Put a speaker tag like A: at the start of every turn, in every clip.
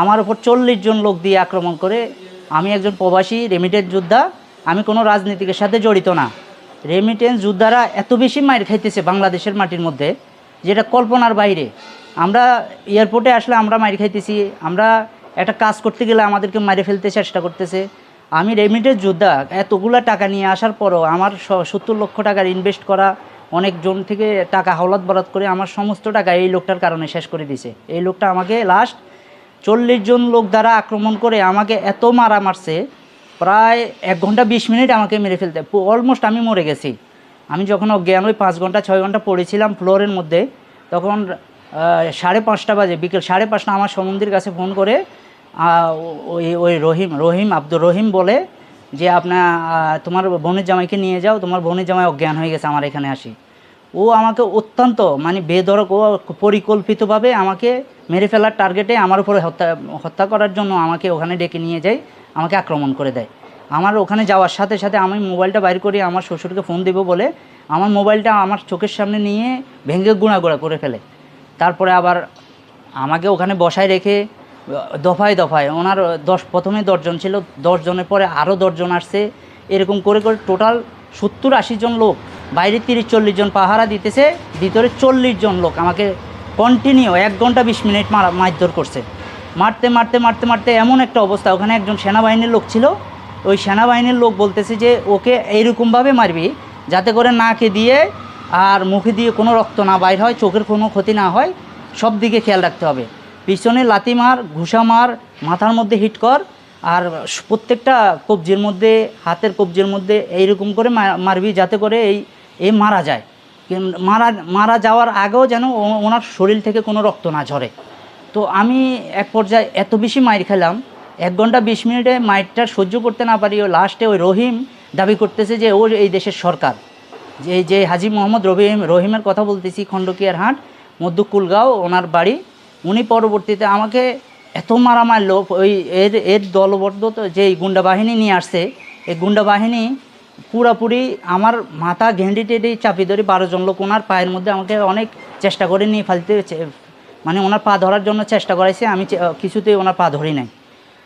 A: আমার উপর চল্লিশ জন লোক দিয়ে আক্রমণ করে আমি একজন প্রবাসী রেমিটেন্স যোদ্ধা, আমি কোনো রাজনীতিকের সাথে জড়িত না। রেমিটেন্স যোদ্ধারা এত বেশি মাইর খাইতেছে বাংলাদেশের মাটির মধ্যে, যেটা কল্পনার বাইরে। আমরা এয়ারপোর্টে আসলে আমরা মাইর খাইতেছি, আমরা একটা কাজ করতে গেলে আমাদেরকে মারে ফেলতে চেষ্টা করতেছে। আমি রেমিটেন্স যোদ্ধা, এতগুলা টাকা নিয়ে আসার পরও আমার সত্তর লক্ষ টাকার ইনভেস্ট করা অনেকজন থেকে টাকা হাওলাত বরাদ করে আমার সমস্ত টাকা এই লোকটার কারণে শেষ করে দিছে। এই লোকটা আমাকে লাস্ট চল্লিশ জন লোক দ্বারা আক্রমণ করে আমাকে এত মারা মারছে, প্রায় এক ঘণ্টা বিশ মিনিট আমাকে মেরে ফেলতে। অলমোস্ট আমি মরে গেছি। আমি যখন অজ্ঞান ওই পাঁচ ঘণ্টা, ছয় ঘণ্টা পড়েছিলাম ফ্লোরের মধ্যে, তখন সাড়ে পাঁচটা বাজে, বিকেল সাড়ে পাঁচটা আমার সমন্দির কাছে ফোন করে ওই ওই রহিম রহিম আব্দুর রহিম বলে যে আপনার তোমার বোনের জামাইকে নিয়ে যাও, তোমার বোনের জামাই অজ্ঞান হয়ে গেছে, আমার এখানে আসি। ও আমাকে অত্যন্ত মানে বেধরক ও পরিকল্পিতভাবে আমাকে মেরে ফেলার টার্গেটে আমার উপরে হত্যা হত্যা করার জন্য আমাকে ওখানে ডেকে নিয়ে যায়, আমাকে আক্রমণ করে দেয়। আমার ওখানে যাওয়ার সাথে সাথে আমি মোবাইলটা বাইর করি আমার শ্বশুরকে ফোন দেবো বলে আমার মোবাইলটা আমার চোখের সামনে নিয়ে ভেঙে গুঁড়া করে ফেলে। তারপরে আবার আমাকে ওখানে বসায় রেখে, দফায় দফায়, ওনার দশ, প্রথমে দশজন ছিল, দশজনের পরে আরও দশজন আসছে। এরকম করে করে টোটাল সত্তর আশি জন লোক, বাইরে তিরিশ চল্লিশ জন পাহারা দিতেছে, ভিতরে চল্লিশ জন লোক আমাকে কন্টিনিউ এক ঘণ্টা বিশ মিনিট মারা মারধর করছে। মারতে মারতে মারতে মারতে এমন একটা অবস্থা। ওখানে একজন সেনাবাহিনীর লোক ছিল। ওই সেনাবাহিনীর লোক বলতেছে যে, ওকে এইরকমভাবে মারবি, যাতে করে নাকে দিয়ে আর মুখে দিয়ে কোনো রক্ত না বাইর হয়, চোখের কোনো ক্ষতি না হয়, সব দিকে খেয়াল রাখতে হবে। পিছনে লাথি মার, ঘুষা মার, মাথার মধ্যে হিট কর, আর প্রত্যেকটা কবজির মধ্যে, হাতের কবজির মধ্যে এইরকম করে মারবি, যাতে করে এই এ মারা যায়। মারা মারা যাওয়ার আগেও যেন ওনার শরীর থেকে কোনো রক্ত না ঝরে। তো আমি এক পর্যায়ে এত বেশি মাইর খেলাম, এক ঘণ্টা বিশ মিনিটে মাইরটা সহ্য করতে না পারি ও লাস্টে ওই রহিম দাবি করতেছে যে ও এই দেশের সরকার। যে যে হাজি মোহাম্মদ রহিম, রহিমের কথা বলতেছি খণ্ডকিয়ার হাট, মধ্য কুলগাঁও, ওনার বাড়ি। উনি পরবর্তীতে আমাকে এত মারা মারলো ওই এর এর দলবদ্ধ যে গুন্ডা বাহিনী নিয়ে আসছে, এই গুন্ডা বাহিনী পুরাপুরি আমার মাথা ঘেন্ডি টেডি চাপি ধরে বারো জন লোক ওনার পায়ের মধ্যে আমাকে অনেক চেষ্টা করে নিয়ে ফেলতে মানে ওনার পা ধরার জন্য চেষ্টা করাইছে আমি কিছুতেই ওনার পা ধরি নাই।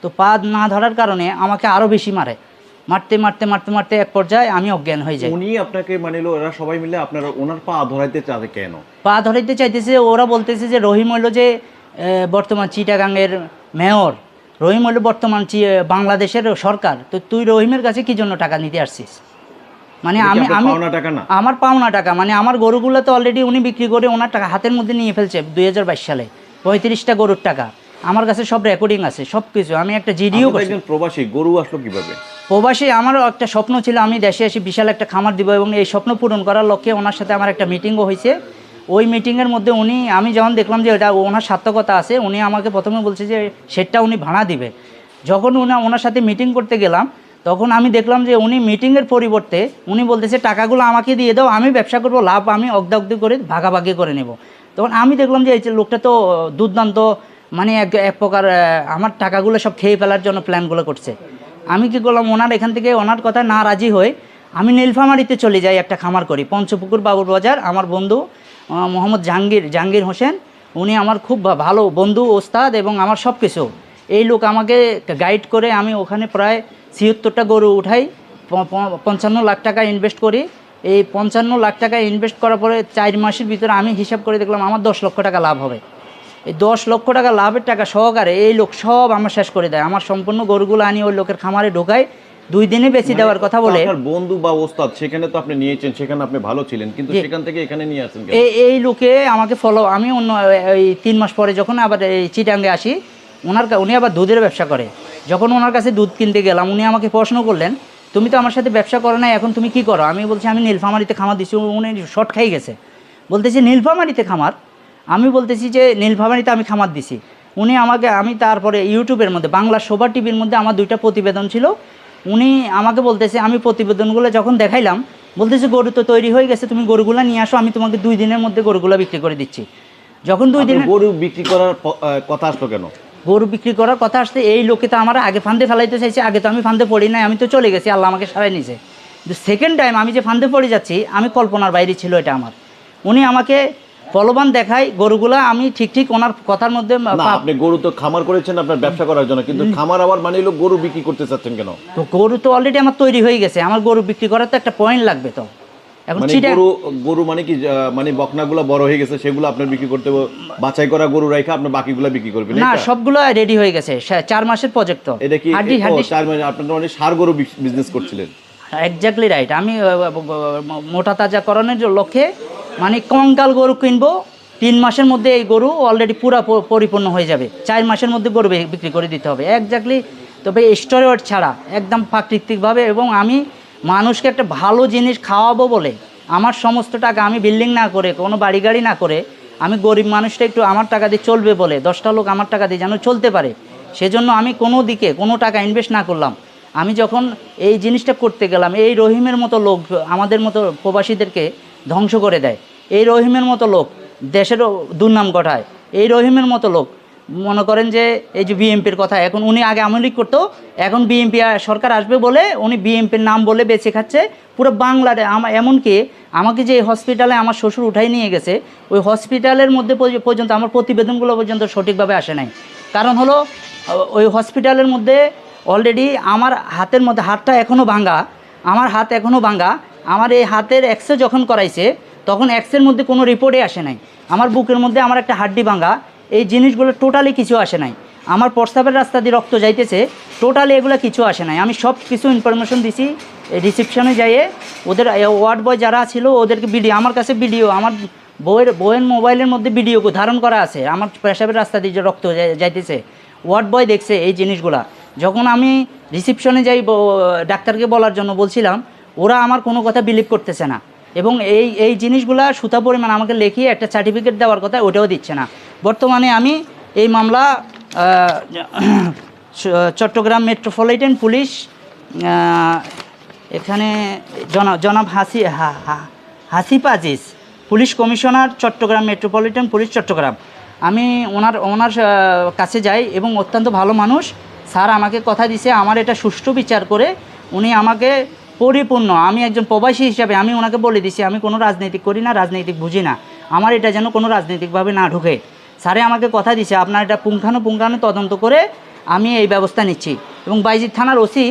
A: তো পা না ধরার কারণে আমাকে আরও বেশি মারে। মারতে মারতে মারতে মারতে এক পর্যায়ে আমি অজ্ঞান হয়ে যাই।
B: উনি আপনাকে মানে ওরা সবাই মিলে আপনার ওনার পা ধরাইতে চাবে কেন?
A: পা ধরাইতে চাইতেছে ওরা বলতেছে যে রহিম হইল যে বর্তমান চিটাগাংয়ের মেয়র। রহিম হইল বর্তমান বাংলাদেশের সরকার। তো তুই রহিমের কাছে কি জন্য টাকা নিতে আসছিস? মানে আমি আমি আমার পাওনা টাকা মানে আমার গরুগুলো তো অলরেডি উনি বিক্রি করে ওনার টাকা হাতের মধ্যে নিয়ে ফেলছে দুই হাজার বাইশ সালে। পঁয়ত্রিশটা গরুর টাকা। আমার কাছে সব রেকর্ডিং আছে সব কিছু। আমি একটা জিডিও
B: একজন প্রবাসী গরু আসলো কীভাবে?
A: প্রবাসী আমারও একটা স্বপ্ন ছিল আমি দেশে এসে বিশাল একটা খামার দিব এবং এই স্বপ্ন পূরণ করার লক্ষ্যে ওনার সাথে আমার একটা মিটিংও হয়েছে ওই মিটিংয়ের মধ্যে উনি, আমি যখন দেখলাম যে এটা ওনার সার্থকতা আছে, উনি আমাকে প্রথমে বলছে যে সেটটা উনি ভাড়া দিবে। যখন উনি, ওনার সাথে মিটিং করতে গেলাম, তখন আমি দেখলাম যে উনি মিটিংয়ের পরিবর্তে উনি বলতেছে, টাকাগুলো আমাকে দিয়ে দাও, আমি ব্যবসা করব, লাভ আমি অগ্দাগ্দি করে ভাগাভাগি করে নেব। তখন আমি দেখলাম যে এই লোকটা তো দুর্দান্ত মানে এক এক প্রকার আমার টাকাগুলো সব খেয়ে ফেলার জন্য প্ল্যানগুলো করছে। আমি কি করলাম, ওনার এখান থেকে ওনার কথা না রাজি হয়ে আমি নীলফামারিতে চলে যাই একটা খামার করি, পঞ্চপুকুর বাবুর বাজার, আমার বন্ধু মোহাম্মদ জাহাঙ্গীর জাহাঙ্গীর হোসেন। উনি আমার খুব ভালো বন্ধু, ওস্তাদ এবং আমার সব কিছু এই লোক আমাকে গাইড করে আমি ওখানে প্রায় ছিয়াত্তরটা গরু উঠাই পঞ্চান্ন লাখ টাকা ইনভেস্ট করি। এই পঞ্চান্ন লাখ টাকা ইনভেস্ট করার পরে চার মাসের ভিতরে আমি হিসাব করে দেখলাম আমার দশ লক্ষ টাকা লাভ হবে। এই দশ লক্ষ টাকা লাভের টাকা সহকারে এই লোক সব আমার শেষ করে দেয়। আমার সম্পূর্ণ গরুগুলো আনি ওই লোকের খামারে ঢোকায়। দুই দিনে বেশি দেওয়ার কথা বলে।
B: আপনার বন্ধু বা ওস্তাদ সেখানে তো আপনি নিয়েছেন সেখানে আপনি ভালো ছিলেন কিন্তু। সেখান থেকে এখানে নিয়ে আসেন কেন?
A: এই এই লোকে আমাকে ফলো আমি অন্য এই তিন মাস পরে যখন আবার এই চিটাঙ্গে আসি ওনার উনি আবার দুধের ব্যবসা করে। যখন ওনার কাছে দুধ কিনতে গেলাম উনি আমাকে প্রশ্ন করলেন তুমি তো আমার সাথে ব্যবসা করো না এখন তুমি কি করো? আমি বলছি আমি নীলফামারিতে খামার দিচ্ছি উনি শর্ট খাই গেছে। বলতেছি নীলফামারিতে খামার? আমি বলতেছি যে নীলফামারিতে আমি খামার দিছি। উনি আমাকে আমি তারপরে ইউটিউবের মধ্যে বাংলা শোভা টিভির মধ্যে আমার দুইটা প্রতিবেদন ছিল। উনি আমাকে বলতেছে আমি প্রতিবেদনগুলো যখন দেখাইলাম বলতেছে গরু তো তৈরি হয়ে গেছে তুমি গরুগুলো নিয়ে আসো আমি তোমাকে দুই দিনের মধ্যে গরুগুলো বিক্রি করে দিচ্ছি। যখন দুই দিন
B: গরু বিক্রি করার কথা আসলো কেন?
A: গরু বিক্রি করার কথা আসতে এই লোকে তো আমার আগে ফান্দে ফেলাইতে চাইছে আগে তো আমি ফান্দে পড়ি নাই আমি তো চলে গেছি আল্লাহ আমাকে সারাই নিছে। কিন্তু সেকেন্ড টাইম আমি যে ফান্দে পড়ে যাচ্ছি আমি কল্পনার বাইরে ছিল এটা আমার। উনি আমাকে ফলবান দেখাই গরুগুলা আমি ঠিক ঠিক ওনার কথার মধ্যে
B: আপনি গরু তো খামার করেছেন আপনার ব্যবসা করার জন্য কিন্তু খামার আবার মানে হলো গরু বিক্রি করতে চাচ্ছেন কেন?
A: তো গরু তো অলরেডি আমার তৈরি হয়ে গেছে আমার গরু বিক্রি করার তো একটা পয়েন্ট লাগবে তো। এখন
B: মানে গরু গরু মানে কি মানে বকনাগুলো বড় হয়ে গেছে সেগুলো আপনার বিক্রি করতে বাছাই করা গরু রাখা আপনি বাকিগুলো বিক্রি করবেন
A: না? সবগুলো রেডি হয়ে গেছে চার মাসের প্রজেক্ট তো।
B: এটা কি
A: হাড্ডি
B: তার মানে আপনার সার গরু বিজনেস করছিলেন।
A: এক্স্যাক্টলি রাইট আমি মোটা তাজাকরণের লক্ষ্যে মানে কঙ্কাল গরু কিনবো, তিন মাসের মধ্যে এই গরু অলরেডি পুরা পরিপূর্ণ হয়ে যাবে। চার মাসের মধ্যে গরু বিক্রি করে দিতে হবে। এক্স্যাক্টলি তবে স্টোরেজ ছাড়া, একদম প্রাকৃতিকভাবে এবং আমি মানুষকে একটা ভালো জিনিস খাওয়াবো বলে, আমার সমস্ত টাকা আমি বিল্ডিং না করে, কোনো বাড়ি গাড়ি না করে, আমি গরিব মানুষটা একটু আমার টাকা দিয়ে চলবে বলে, দশটা লোক আমার টাকা দিয়ে যেন চলতে পারে, সেজন্য আমি কোনো দিকে কোনো টাকা ইনভেস্ট না করলাম। আমি যখন এই জিনিসটা করতে গেলাম, এই রহিমের মতো লোক, আমাদের মতো প্রবাসীদেরকে ধ্বংস করে দেয়। এই রহিমের মতো লোক দেশেরও দুর্নাম ঘটায়। এই রহিমের মতো লোক। মনে করেন যে, এই যে বিএমপির কথা, এখন উনি আগে আওয়ামী লীগ করতো, এখন বিএমপি সরকার আসবে বলে উনি বিএমপির নাম বলে বেঁচে খাচ্ছে। পুরো বাংলার আমার এমনকি আমাকে যে হসপিটালে আমার শ্বশুর উঠাই নিয়ে গেছে, ওই হসপিটালের মধ্যে পর্যন্ত আমার প্রতিবেদনগুলো পর্যন্ত সঠিকভাবে আসে নাই। কারণ হলো, ওই হসপিটালের মধ্যে অলরেডি আমার হাতের মধ্যে হাতটা এখনও ভাঙা আমার হাত এখনও ভাঙা আমার এই হাতের এক্সরে যখন করাইছে, তখন এক্সের মধ্যে কোনো রিপোর্টে আসে নাই। আমার বুকের মধ্যে আমার একটা হাড্ডি ভাঙা, এই জিনিসগুলো টোটালি কিছু আসে নাই। আমার প্রস্তাবের রাস্তা দিয়ে রক্ত যাইতেছে টোটালি এগুলো কিছু আসে নাই। আমি সব কিছু ইনফরমেশন দিছি রিসিপশনে যাইয়ে, ওদের ওয়ার্ড বয় যারা ছিল, ওদেরকে ভিডিও আমার কাছে ভিডিও আমার বইয়ের বইয়ের মোবাইলের মধ্যে ভিডিও ধারণ করা আছে। আমার পেশাবের রাস্তা দিয়ে যে রক্ত যাইতেছে ওয়ার্ড বয় দেখছে এই জিনিসগুলা। যখন আমি রিসিপশনে যাই ডাক্তারকে বলার জন্য বলছিলাম ওরা আমার কোনো কথা বিলিভ করতেছে না। এবং এই এই জিনিসগুলা সুতা পরিমাণ আমাকে লেখিয়ে একটা সার্টিফিকেট দেওয়ার কথা ওটাও দিচ্ছে না। বর্তমানে আমি এই মামলা চট্টগ্রাম মেট্রোপলিটন পুলিশ এখানে জনাব জনাব হাসি, হা- হা- Hasif Aziz, police commissioner Chittagong metropolitan police Chittagong. আমি ওনার ওনার কাছে যাই এবং অত্যন্ত ভালো মানুষ। স্যার আমাকে কথা দিছে, আমার এটা সুষ্ঠু বিচার করে। উনি আমাকে পরিপূর্ণ। আমি একজন প্রবাসী হিসাবে আমি ওনাকে বলে দিছি, আমি কোনো রাজনৈতিক করি না, রাজনৈতিক বুঝি না। আমার এটা যেন কোনো রাজনৈতিকভাবে না ঢুকে। স্যারে আমাকে কথা দিছে, আপনার এটা পুঙ্খানু পুঙ্খানু তদন্ত করে আমি এই ব্যবস্থা নিচ্ছি। এবং বাইজিৎ থানার ওসি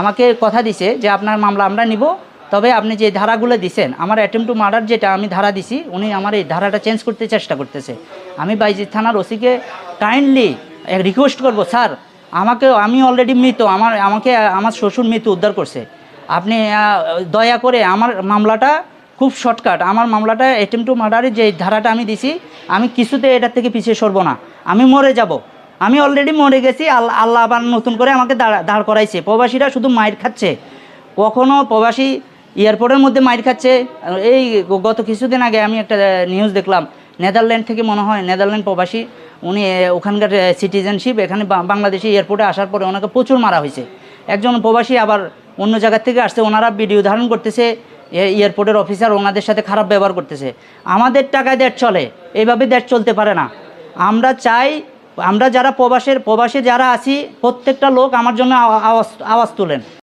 A: আমাকে কথা দিছে যে আপনার মামলা আমরা নিব, তবে আপনি যে ধারাগুলো দিছেন, আমার অ্যাটেম্প টু মার্ডার যেটা আমি ধারা দিছি, উনি আমার এই ধারাটা চেঞ্জ করতে চেষ্টা করতেছে। আমি বাইজিৎ থানার ওসিকে কাইন্ডলি রিকোয়েস্ট করব, স্যার আমাকে আমি অলরেডি মৃত, আমার, আমাকে, আমার শ্বশুর মৃত্যু উদ্ধার করছে। আপনি দয়া করে আমার মামলাটা খুব শর্টকাট। আমার মামলাটা অ্যাটেম্প টু মার্ডারের যে ধারাটা আমি দিছি, আমি কিছুতে এটার থেকে পিছিয়ে সরবো না। আমি মরে যাব। আমি অলরেডি মরে গেছি আল্লাহ আবার নতুন করে আমাকে দাঁড় দাঁড় করাইছে। প্রবাসীরা শুধু মাইর খাচ্ছে। কখনো প্রবাসী এয়ারপোর্টের মধ্যে মাইর খাচ্ছে। এই গত কিছুদিন আগে আমি একটা নিউজ দেখলাম। নেদারল্যান্ড থেকে মনে হয়, নেদারল্যান্ড প্রবাসী, উনি ওখানকার সিটিজেনশিপ এখানে বাংলাদেশে এয়ারপোর্টে আসার পরে ওনাকে প্রচুর মারা হয়েছে। একজন প্রবাসী আবার অন্য জায়গার থেকে আসছে, ওনারা ভিডিও ধারণ করতেছে এয়ারপোর্টের অফিসার ওনাদের সাথে খারাপ ব্যবহার করতেছে। আমাদের টাকায় দেশ চলে এইভাবে দেশ চলতে পারে না। আমরা চাই, আমরা যারা প্রবাসের, প্রবাসে যারা আছি, প্রত্যেকটা লোক আমার জন্য আওয়াজ আওয়াজ তোলেন।